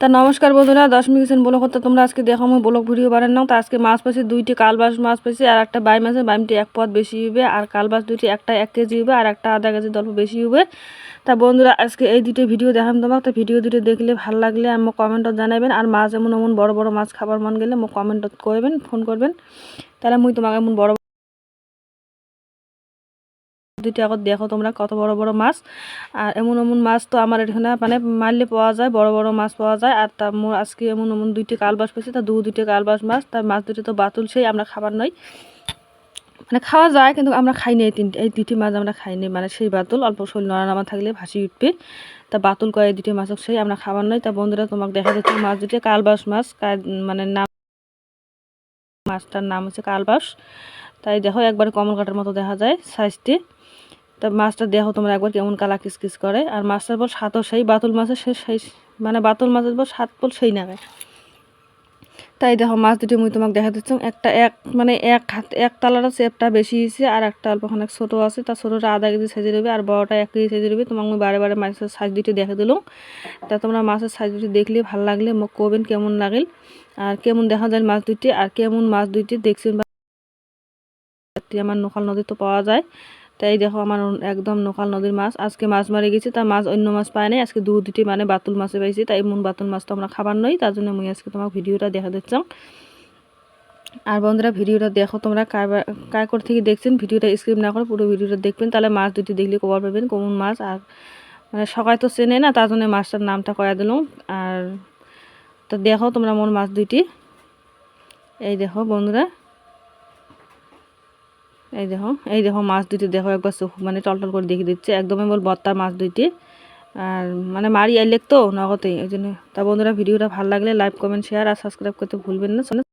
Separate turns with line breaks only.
তা নমস্কার বন্ধুরা দশমী কিচেন ব্লগ করতে তোমরা আজকে দেখো, আমি ব্লগ ভিডিও বানান নাও। তা আজকে মাছ পাইছি দুইটি কালবাস মাছ পাইছি আর একটা বাই মাছে বাইমটি এক পদ বেশি হবে, আর কালবাস দুইটি একটা এক কেজি হবে, আর একটা আধা কেজি অল্প বেশি হবে। তা বন্ধুরা, আজকে এই দুটো ভিডিও দেখাম তোমাকে, তো ভিডিও দুটো দেখলে ভালো লাগলে আমি কমেন্টত জানাবেন আর মাছ এমন এমন বড় বড় মাছ খাবার মন গেলে মোক কমেন্টত করবেন ফোন করবেন। তাহলে মুই তোমাকে এমন বড় দুইটা আগত দেখো তোমরা কত বড় বড় মাছ। আর এমন এমন মাছ তো আমার এখানে মানে মারলে পাওয়া যায়, বড় বড় মাছ পাওয়া যায়। আর তা মোর আজকে এমন এমন দুইটি কালবাস পেয়েছি তা দু দুইটা কালবাস মাছ তার মাছ দুটো তো বাতুল, সেই আমরা খাবার নই। মানে খাওয়া যায়, কিন্তু আমরা খাই নি এই তিনটে এই দুটি মাছ আমরা খাই নি মানে সেই বাতুল, অল্প শরীর নড়ানামা থাকলে ভাসি উঠবে। তা বাতুল কয়ে দুটি মাছক সেই আমরা খাবার নই। তা বন্ধুরা, তোমাকে দেখা যাচ্ছে মাছ দুটি কালবাস মাছ মানে নাম মাছটার নাম হচ্ছে কালবাস। তাই দেখো, একবারে কমল কাটার মতো দেখা যায় সাইজটি। তা মাছটা দেখো তোমরা একবার কেমন কালা কিসকিস করে। আর মাছটার বল স্বাদও সেই, বাতুল মাছের সে সেই মানে বাতুল মাছের বল সাত বল সেই নামে। তাই দেখো মাছ দুটি মুই তোমাকে দেখা দিচ্ছি একটা এক মানে এক হাত, এক তালার আছে একটা বেশি হয়েছে আর একটা অল্প খানিক ছোটো আছে। তার ছোটোটা আধা কেজি সাইজে রবে আর বড়টা এক কেজি সাইজে রবে তোমাকে বারে বারে মাছের সাইজ দুটি দেখে দিলাম। তা তোমরা মাছের সাইজ দুটি দেখলে ভালো লাগলে মোক কবেন কেমন লাগিল। আর কেমন দেখা যায় মাছ দুটি আর কেমন মাছ দুইটি দেখছেন বা আমার নোখাল নদীতে পাওয়া যায়। তাই দেখো আমার একদম নোকাল নদীর মাছ। আজকে মাছ মারে গেছি, তা মাছ অন্য মাছ পায় নাই। আজকে দু দুটি মানে বাতুল মাছে পাইছি। তাই মন বাতুল মাছ তো আমরা খাবার নই, তার জন্য মুই আজকে তোমাকে ভিডিওটা দেখা দিচ্ছাম। আর বন্ধুরা, ভিডিওটা দেখো তোমরা কায় করে থেকে দেখছেন? ভিডিওটা স্ক্রিপ না করে পুরো ভিডিওটা দেখবেন। তাহলে মাছ দুটি দেখলে কবার পাবেন কোন মাছ। আর মানে সবাই তো চেনে না, তার জন্য মাছটার নামটা কয়া দিলাম। আর তো দেখো তোমরা মোর মাছ দুইটি। এই দেখো বন্ধুরা। এই দেখো এই দেখো মাছ দুইটি, দেখো একবার চোখ মানে টলটল করে দেখে দিচ্ছে। একদমই বল বত্তার মাছ দুইটি। আর মানে মারি আইলেক তো নগতেই ওই জন্য। তা বন্ধুরা, ভিডিওটা ভালো লাগলে লাইক কমেন্ট শেয়ার আর সাবস্ক্রাইব করতে ভুলবেন না।